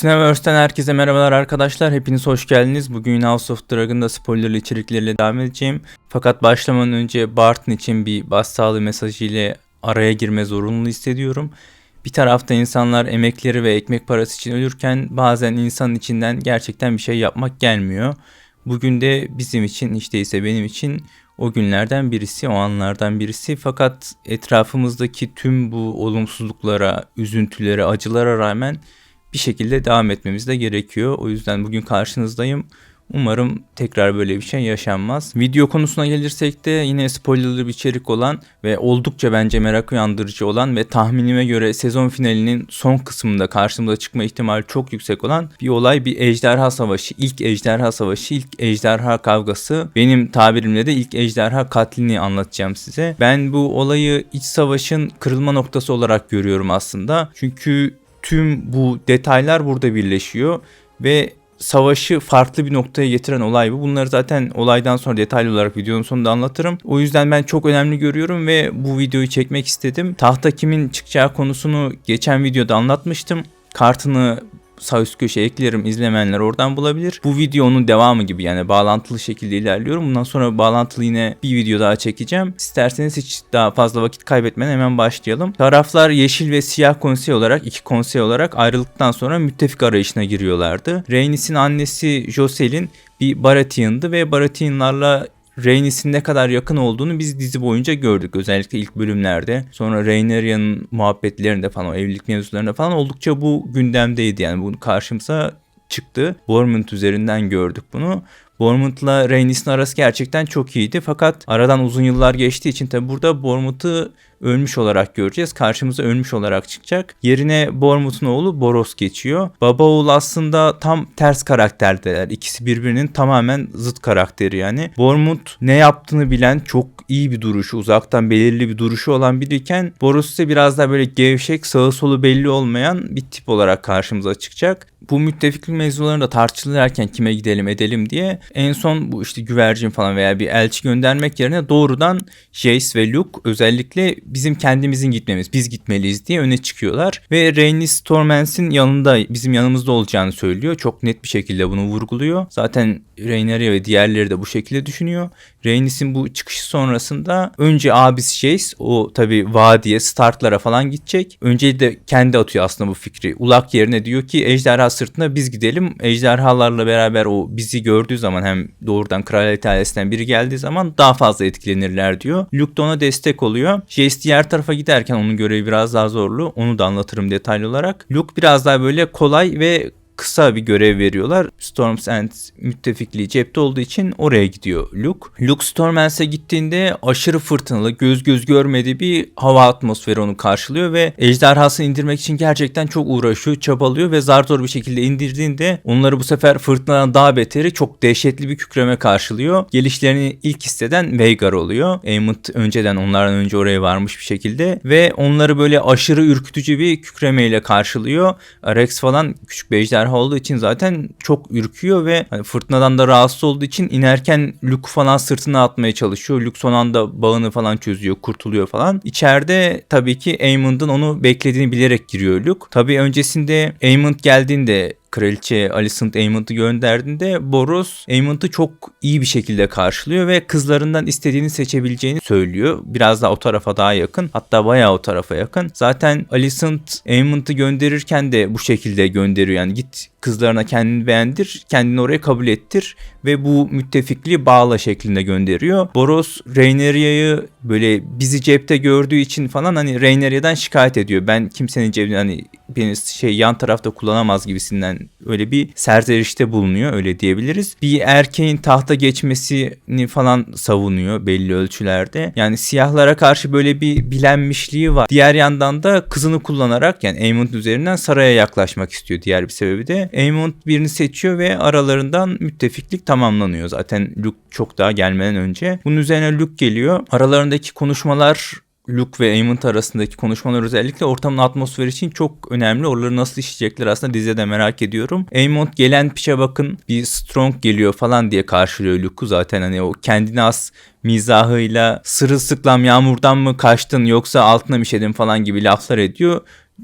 Cineverse'den herkese merhabalar arkadaşlar. Hepiniz hoş geldiniz. Bugün House of Dragon'da spoilerlı içerikleriyle devam edeceğim. Fakat başlamadan önce Barton için bir başsağlığı mesajı ile araya girme zorunluluğu hissediyorum. Bir tarafta insanlar emekleri ve ekmek parası için ölürken bazen insanın içinden gerçekten bir şey yapmak gelmiyor. Bugün de bizim için işte ise benim için o günlerden birisi, o anlardan birisi. Fakat etrafımızdaki tüm bu olumsuzluklara, üzüntülere, acılara rağmen bir şekilde devam etmemiz de gerekiyor. O yüzden bugün karşınızdayım. Umarım tekrar böyle bir şey yaşanmaz. Video konusuna gelirsek de yine spoilerlı bir içerik olan ve oldukça bence merak uyandırıcı olan ve tahminime göre sezon finalinin son kısmında karşımıza çıkma ihtimali çok yüksek olan bir olay bir ejderha savaşı. İlk ejderha savaşı, ilk ejderha kavgası. Benim tabirimle de ilk ejderha katlini anlatacağım size. Ben bu olayı iç savaşın kırılma noktası olarak görüyorum aslında. Çünkü tüm bu detaylar burada birleşiyor ve savaşı farklı bir noktaya getiren olay bu. Bunları zaten olaydan sonra detaylı olarak videonun sonunda anlatırım. O yüzden ben çok önemli görüyorum ve bu videoyu çekmek istedim. Tahta kimin çıkacağı konusunu geçen videoda anlatmıştım. Kartını sağ üst köşeye eklerim izlemeyenler oradan bulabilir. Bu video onun devamı gibi yani bağlantılı şekilde ilerliyorum. Bundan sonra bağlantılı yine bir video daha çekeceğim. İsterseniz hiç daha fazla vakit kaybetmeden hemen başlayalım. Taraflar yeşil ve siyah konsey olarak iki konsey olarak ayrıldıktan sonra müttefik arayışına giriyorlardı. Rhaenys'in annesi Jocelyn bir Baratheon'dı ve Baratheon'larla Rhaenys'in ne kadar yakın olduğunu biz dizi boyunca gördük. Özellikle ilk bölümlerde. Sonra Rhaenyra'nın muhabbetlerinde falan, o evlilik mevzularında falan oldukça bu gündemdeydi. Yani bunu karşımıza çıktı. Bournemouth üzerinden gördük bunu. Bournemouth'la Rhaenys'in arası gerçekten çok iyiydi. Fakat aradan uzun yıllar geçtiği için tabi burada Bournemouth'u ölmüş olarak göreceğiz. Karşımıza ölmüş olarak çıkacak. Yerine Bournemouth'un oğlu Boros geçiyor. Baba oğul aslında tam ters karakterdeler. İkisi birbirinin tamamen zıt karakteri yani. Bournemouth ne yaptığını bilen çok iyi bir duruşu, uzaktan belirli bir duruşu olan biriyken Boros ise biraz daha böyle gevşek, sağı solu belli olmayan bir tip olarak karşımıza çıkacak. Bu müttefiklik mevzularında tartışılırken kime gidelim edelim diye en son bu işte güvercin falan veya bir elçi göndermek yerine doğrudan Jace ve Luke özellikle bizim kendimizin gitmemiz, biz gitmeliyiz diye öne çıkıyorlar. Ve Rhaenys Torments'in yanında, bizim yanımızda olacağını söylüyor. Çok net bir şekilde bunu vurguluyor. Zaten Rhaenyra ve diğerleri de bu şekilde düşünüyor. Rhaenys'in bu çıkışı sonrasında önce abisi Jace o tabi vadiye Stark'lara falan gidecek. Önce de kendi atıyor aslında bu fikri. Ulak yerine diyor ki ejderha sırtına biz gidelim. Ejderhalarla beraber o bizi gördüğü zaman hem doğrudan kraliyet ailesinden biri geldiği zaman daha fazla etkilenirler diyor. Luke da ona destek oluyor. Jace diğer tarafa giderken onun görevi biraz daha zorlu. Onu da anlatırım detaylı olarak. Luke biraz daha böyle kolay ve kısa bir görev veriyorlar. Storm's End müttefikliği cepte olduğu için oraya gidiyor Luke. Luke Stormens'e gittiğinde aşırı fırtınalı, göz göz görmediği bir hava atmosferi onu karşılıyor ve ejderhasını indirmek için gerçekten çok uğraşıyor, çabalıyor ve zar zor bir şekilde indirdiğinde onları bu sefer fırtınadan daha beteri çok dehşetli bir kükreme karşılıyor. Gelişlerini ilk hisseden Veigar oluyor. Aemond önceden onlardan önce oraya varmış bir şekilde ve onları böyle aşırı ürkütücü bir kükremeyle karşılıyor. Rex falan küçük bir ejderha ejderha olduğu için zaten çok ürküyor ve hani fırtınadan da rahatsız olduğu için inerken Luke falan sırtına atmaya çalışıyor. Luke son anda bağını falan çözüyor, kurtuluyor falan. İçeride tabii ki Aemond'un onu beklediğini bilerek giriyor Luke. Tabii öncesinde Aemond geldiğinde Kraliçe Alicent Aemond'u gönderdiğinde Boros Aemond'u çok iyi bir şekilde karşılıyor ve kızlarından istediğini seçebileceğini söylüyor. Biraz daha o tarafa daha yakın. Hatta bayağı o tarafa yakın. Zaten Alicent Aemond'u gönderirken de bu şekilde gönderiyor. Yani git kızlarına kendini beğendir, kendini oraya kabul ettir ve bu müttefikliği bağla şeklinde gönderiyor. Boros Rhaenyria'yı böyle bizi cepte gördüğü için falan hani Rhaenyria'dan şikayet ediyor. Ben kimsenin cebini hani beni şey yan tarafta kullanamaz gibisinden öyle bir serzenişte bulunuyor öyle diyebiliriz. Bir erkeğin tahta geçmesini falan savunuyor belli ölçülerde. Yani siyahlara karşı böyle bir bilenmişliği var. Diğer yandan da kızını kullanarak yani Aemond üzerinden saraya yaklaşmak istiyor diğer bir sebebi de. Aemond birini seçiyor ve aralarından müttefiklik tamamlanıyor. Zaten Luke çok daha gelmeden önce. Bunun üzerine Luke geliyor. Aralarındaki konuşmalar Luke ve Aemond arasındaki konuşmalar özellikle ortamın atmosferi için çok önemli. Oraları nasıl işleyecekler aslında dizide merak ediyorum. Aemond gelen piçe bakın bir strong geliyor falan diye karşılıyor Luke'u zaten hani o kendine az mizahıyla sırılsıklam yağmurdan mı kaçtın yoksa altına mı işedin falan gibi laflar ediyor.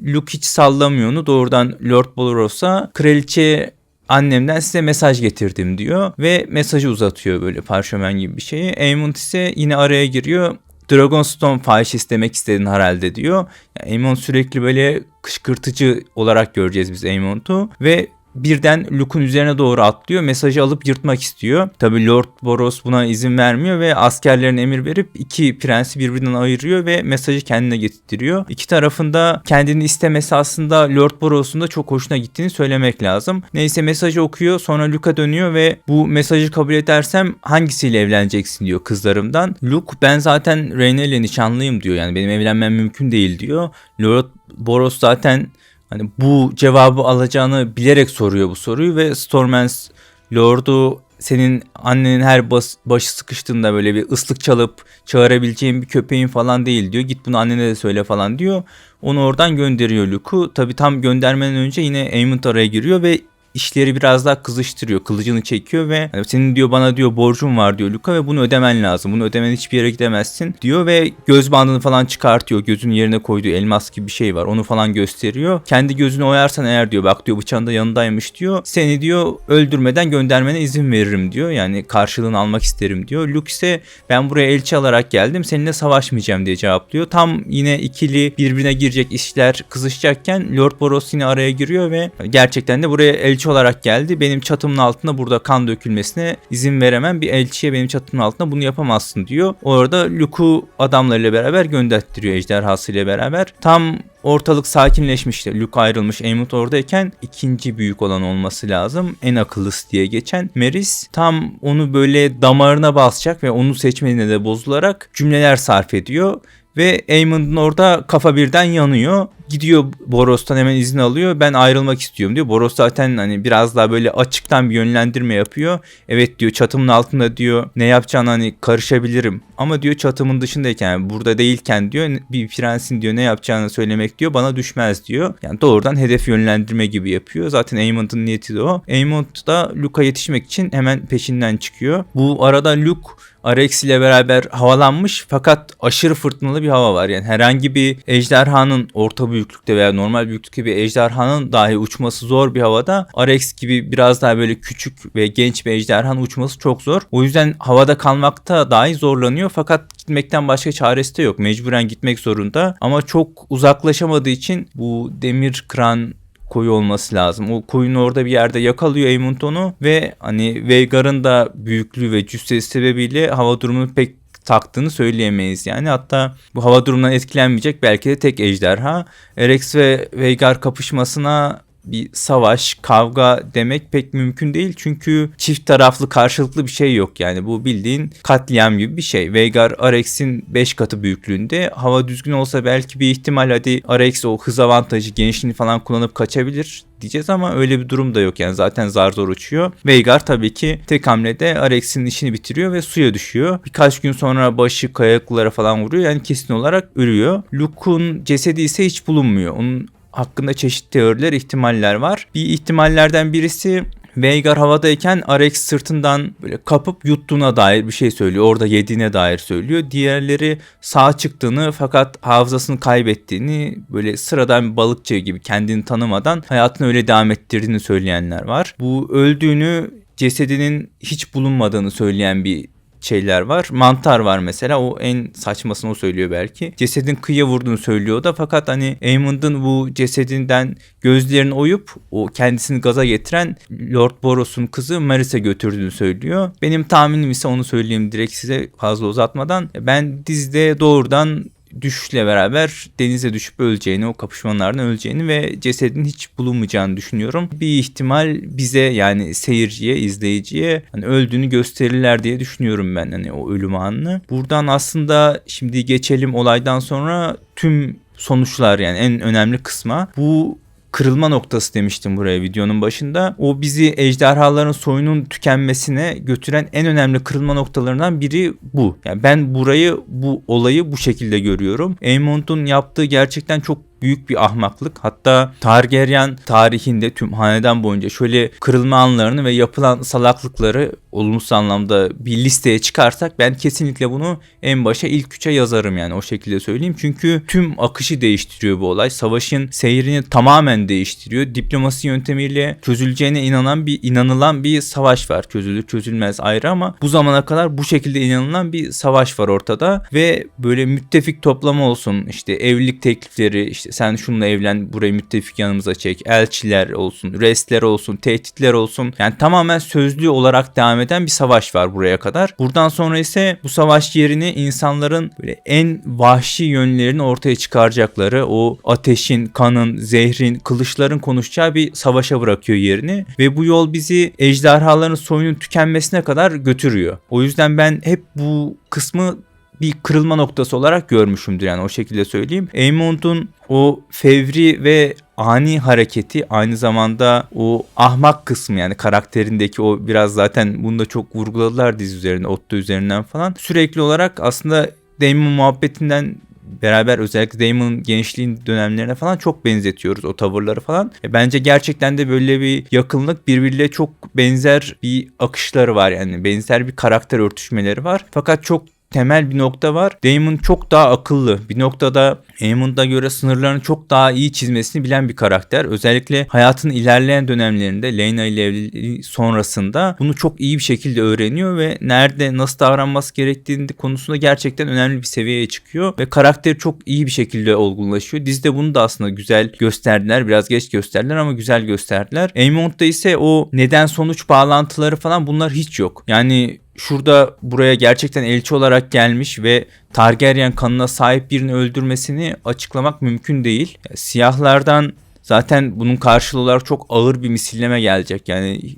Luke hiç sallamıyor onu doğrudan Lord Boloros'a kraliçe annemden size mesaj getirdim diyor ve mesajı uzatıyor böyle parşömen gibi bir şeyi. Aemon ise yine araya giriyor. Dragonstone fahiş istemek istedin herhalde diyor. Yani Aemon sürekli böyle kışkırtıcı olarak göreceğiz biz Aemon'u ve birden Luke'un üzerine doğru atlıyor. Mesajı alıp yırtmak istiyor. Tabi Lord Boros buna izin vermiyor ve askerlerine emir verip iki prensi birbirinden ayırıyor ve mesajı kendine getiriyor. İki tarafında kendini istemesi aslında Lord Boros'un da çok hoşuna gittiğini söylemek lazım. Neyse mesajı okuyor sonra Luke'a dönüyor ve bu mesajı kabul edersem hangisiyle evleneceksin diyor kızlarımdan. Luke ben zaten Reyna ile nişanlıyım diyor yani benim evlenmem mümkün değil diyor. Lord Boros zaten Hani bu cevabı alacağını bilerek soruyor bu soruyu ve Stormens Lord'u senin annenin her bas, başı sıkıştığında böyle bir ıslık çalıp çağırabileceğin bir köpeğin falan değil diyor. Git bunu annene de söyle falan diyor. Onu oradan gönderiyor Luke'u. Tabi tam göndermeden önce yine Aemond araya giriyor ve işleri biraz daha kızıştırıyor. Kılıcını çekiyor ve hani senin diyor bana diyor borcun var diyor Luka ve bunu ödemen lazım. Bunu ödemen hiçbir yere gidemezsin diyor ve göz bandını falan çıkartıyor. Gözünün yerine koyduğu elmas gibi bir şey var. Onu falan gösteriyor. Kendi gözünü oyarsan eğer diyor bak diyor bıçağın da yanındaymış diyor. Seni diyor öldürmeden göndermene izin veririm diyor. Yani karşılığını almak isterim diyor. Luke ise ben buraya elçi alarak geldim. Seninle savaşmayacağım diye cevaplıyor. Tam yine ikili birbirine girecek işler kızışacakken Lord Boros yine araya giriyor ve gerçekten de buraya elçi olarak geldi. Benim çatımın altında burada kan dökülmesine izin veremem. Bir elçiye benim çatımın altında bunu yapamazsın diyor. Orada Luke'u adamlarıyla beraber gönderttiriyor ejderhasıyla beraber. Tam ortalık sakinleşmişti. Luke ayrılmış. Aemond oradayken ikinci büyük olan olması lazım. En akıllısı diye geçen Meris tam onu böyle damarına basacak ve onu seçmediğine de bozularak cümleler sarf ediyor. Ve Aemond'un orada kafa birden yanıyor. Gidiyor Boros'tan hemen izin alıyor. Ben ayrılmak istiyorum diyor. Boros zaten hani biraz daha böyle açıktan bir yönlendirme yapıyor. Evet diyor çatımın altında diyor ne yapacağını hani karışabilirim. Ama diyor çatımın dışındayken burada değilken diyor bir prensin diyor ne yapacağını söylemek diyor bana düşmez diyor. Yani doğrudan hedef yönlendirme gibi yapıyor. Zaten Aemond'un niyeti de o. Aemond da Luke'a yetişmek için hemen peşinden çıkıyor. Bu arada Luke Arex ile beraber havalanmış fakat aşırı fırtınalı bir hava var. Yani herhangi bir ejderhanın orta büyüklükte veya normal büyüklükte bir ejderhanın dahi uçması zor bir havada. Arex gibi biraz daha böyle küçük ve genç bir ejderhanın uçması çok zor. O yüzden havada kalmakta dahi zorlanıyor fakat gitmekten başka çaresi de yok. Mecburen gitmek zorunda ama çok uzaklaşamadığı için bu demir kran koyu olması lazım. O koyun orada bir yerde yakalıyor Eymonton'u ve hani Veigar'ın da büyüklüğü ve cüssesi sebebiyle hava durumunu pek taktığını söyleyemeyiz. Yani hatta bu hava durumundan etkilenmeyecek belki de tek ejderha. Erex ve Veigar kapışmasına bir savaş, kavga demek pek mümkün değil. Çünkü çift taraflı karşılıklı bir şey yok yani. Bu bildiğin katliam gibi bir şey. Veigar Arex'in 5 katı büyüklüğünde. Hava düzgün olsa belki bir ihtimal hadi Arex o hız avantajı, genişliğini falan kullanıp kaçabilir diyeceğiz ama öyle bir durum da yok yani zaten zar zor uçuyor. Veigar tabii ki tek hamlede Arex'in işini bitiriyor ve suya düşüyor. Birkaç gün sonra başı kayaklara falan vuruyor yani kesin olarak ölüyor. Luke'un cesedi ise hiç bulunmuyor. Onun hakkında çeşitli teoriler, ihtimaller var. Bir ihtimallerden birisi Veigar havadayken Arex sırtından böyle kapıp yuttuğuna dair bir şey söylüyor. Orada yediğine dair söylüyor. Diğerleri sağ çıktığını fakat hafızasını kaybettiğini böyle sıradan bir balıkçı gibi kendini tanımadan hayatını öyle devam ettirdiğini söyleyenler var. Bu öldüğünü cesedinin hiç bulunmadığını söyleyen bir şeyler var. Mantar var mesela o en saçmasını o söylüyor belki. Cesedin kıyıya vurduğunu söylüyor da fakat hani Aemond'un bu cesedinden gözlerini oyup o kendisini gaza getiren Lord Boros'un kızı Maris'e götürdüğünü söylüyor. Benim tahminim ise onu söyleyeyim direkt size fazla uzatmadan. Ben dizide doğrudan düşüşle beraber denize düşüp öleceğini, o kapışmalardan öleceğini ve cesedin hiç bulunmayacağını düşünüyorum. Bir ihtimal bize yani seyirciye, izleyiciye hani öldüğünü gösterirler diye düşünüyorum ben hani o ölüm anını. Buradan aslında şimdi geçelim olaydan sonra tüm sonuçlar yani en önemli kısma. Bu kırılma noktası demiştim buraya videonun başında. O bizi ejderhaların soyunun tükenmesine götüren en önemli kırılma noktalarından biri bu. Yani ben burayı bu olayı bu şekilde görüyorum. Aemond'un yaptığı gerçekten çok büyük bir ahmaklık. Hatta Targaryen tarihinde tüm hanedan boyunca şöyle kırılma anlarını ve yapılan salaklıkları olumsuz anlamda bir listeye çıkarsak ben kesinlikle bunu en başa ilk üçe yazarım yani o şekilde söyleyeyim. Çünkü tüm akışı değiştiriyor bu olay. Savaşın seyrini tamamen değiştiriyor. Diplomasi yöntemiyle çözüleceğine inanan bir inanılan bir savaş var. Çözülür çözülmez ayrı ama bu zamana kadar bu şekilde inanılan bir savaş var ortada ve böyle müttefik toplama olsun işte evlilik teklifleri işte sen şununla evlen burayı müttefik yanımıza çek elçiler olsun restler olsun tehditler olsun yani tamamen sözlü olarak devam eden bir savaş var buraya kadar. Buradan sonra ise bu savaş yerini insanların böyle en vahşi yönlerini ortaya çıkaracakları o ateşin, kanın, zehrin, kılıçların konuşacağı bir savaşa bırakıyor yerini ve bu yol bizi ejderhaların soyunun tükenmesine kadar götürüyor. O yüzden ben hep bu kısmı bir kırılma noktası olarak görmüşümdür yani o şekilde söyleyeyim. Aemond'un o fevri ve ani hareketi aynı zamanda o ahmak kısmı yani karakterindeki o biraz zaten bunu da çok vurguladılar dizi üzerinde Otto üzerinden falan. Sürekli olarak aslında Damon muhabbetinden beraber özellikle Damon'ın gençliğin dönemlerine falan çok benzetiyoruz o tavırları falan. E, bence gerçekten de böyle bir yakınlık birbiriyle çok benzer bir akışları var yani benzer bir karakter örtüşmeleri var. Fakat çok temel bir nokta var. Damon çok daha akıllı. Bir noktada Aemon'da göre sınırlarını çok daha iyi çizmesini bilen bir karakter. Özellikle hayatın ilerleyen dönemlerinde Lena ile evliliği sonrasında bunu çok iyi bir şekilde öğreniyor ve nerede nasıl davranması gerektiğini konusunda gerçekten önemli bir seviyeye çıkıyor ve karakteri çok iyi bir şekilde olgunlaşıyor. Dizide bunu da aslında güzel gösterdiler. Biraz geç gösterdiler ama güzel gösterdiler. Aemon'da ise o neden sonuç bağlantıları falan bunlar hiç yok. Yani şurada buraya gerçekten elçi olarak gelmiş ve Targaryen kanına sahip birini öldürmesini açıklamak mümkün değil. Siyahlardan zaten bunun karşılığı olarak çok ağır bir misilleme gelecek. Yani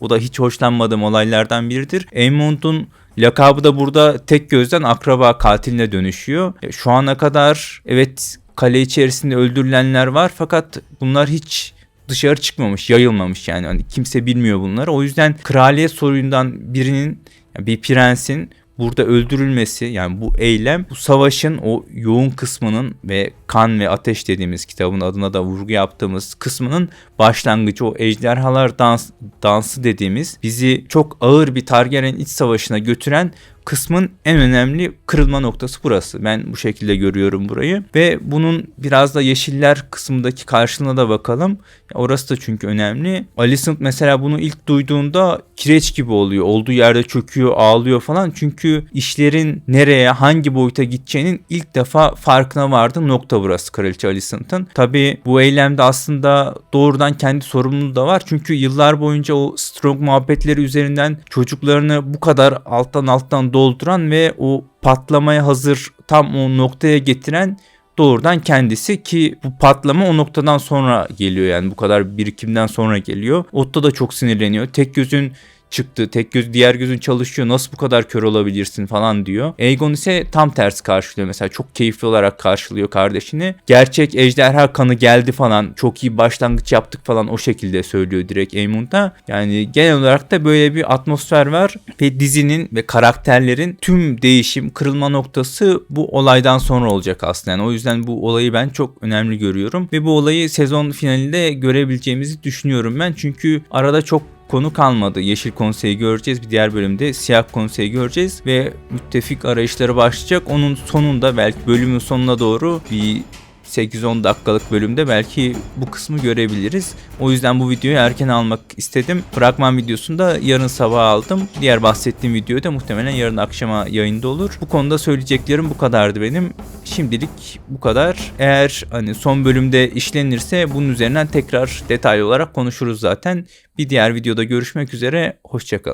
o da hiç hoşlanmadığım olaylardan biridir. Aemond'un lakabı da burada tek gözden akraba katiline dönüşüyor. Şu ana kadar evet kale içerisinde öldürülenler var fakat bunlar hiç dışarı çıkmamış, yayılmamış yani. Hani kimse bilmiyor bunları. O yüzden kraliyet soyundan birinin yani bir prensin burada öldürülmesi yani bu eylem bu savaşın o yoğun kısmının ve kan ve ateş dediğimiz kitabın adına da vurgu yaptığımız kısmının başlangıcı o ejderhalar dans, dansı dediğimiz bizi çok ağır bir Targaryen iç savaşına götüren kısmın en önemli kırılma noktası burası. Ben bu şekilde görüyorum burayı ve bunun biraz da yeşiller kısmındaki karşılığına da bakalım. Orası da çünkü önemli. Alicent mesela bunu ilk duyduğunda kireç gibi oluyor. Olduğu yerde çöküyor, ağlıyor falan. Çünkü işlerin nereye, hangi boyuta gideceğinin ilk defa farkına vardı nokta burası Kraliçe Alicent'ın. Tabi bu eylemde aslında doğrudan kendi sorumluluğu da var. Çünkü yıllar boyunca o Strong muhabbetleri üzerinden çocuklarını bu kadar alttan alttan dolduran ve o patlamaya hazır tam o noktaya getiren doğrudan kendisi ki bu patlama o noktadan sonra geliyor yani bu kadar birikimden sonra geliyor. Otto da çok sinirleniyor. Tek gözün çıktı. Tek göz diğer gözün çalışıyor. Nasıl bu kadar kör olabilirsin falan diyor. Aegon ise tam tersi karşılıyor. Mesela çok keyifli olarak karşılıyor kardeşini. Gerçek ejderha kanı geldi falan. Çok iyi başlangıç yaptık falan o şekilde söylüyor direkt Aemon'da. Yani genel olarak da böyle bir atmosfer var ve dizinin ve karakterlerin tüm değişim, kırılma noktası bu olaydan sonra olacak aslında. Yani o yüzden bu olayı ben çok önemli görüyorum ve bu olayı sezon finalinde görebileceğimizi düşünüyorum ben. Çünkü arada çok konu kalmadı. Yeşil konseyi göreceğiz. Bir diğer bölümde siyah konseyi göreceğiz ve müttefik arayışları başlayacak. Onun sonunda belki bölümün sonuna doğru bir 8-10 dakikalık bölümde belki bu kısmı görebiliriz. O yüzden bu videoyu erken almak istedim. Fragman videosunu da yarın sabah aldım. Diğer bahsettiğim video da muhtemelen yarın akşama yayında olur. Bu konuda söyleyeceklerim bu kadardı benim. Şimdilik bu kadar. Eğer hani son bölümde işlenirse bunun üzerinden tekrar detaylı olarak konuşuruz zaten. Bir diğer videoda görüşmek üzere. Hoşçakalın.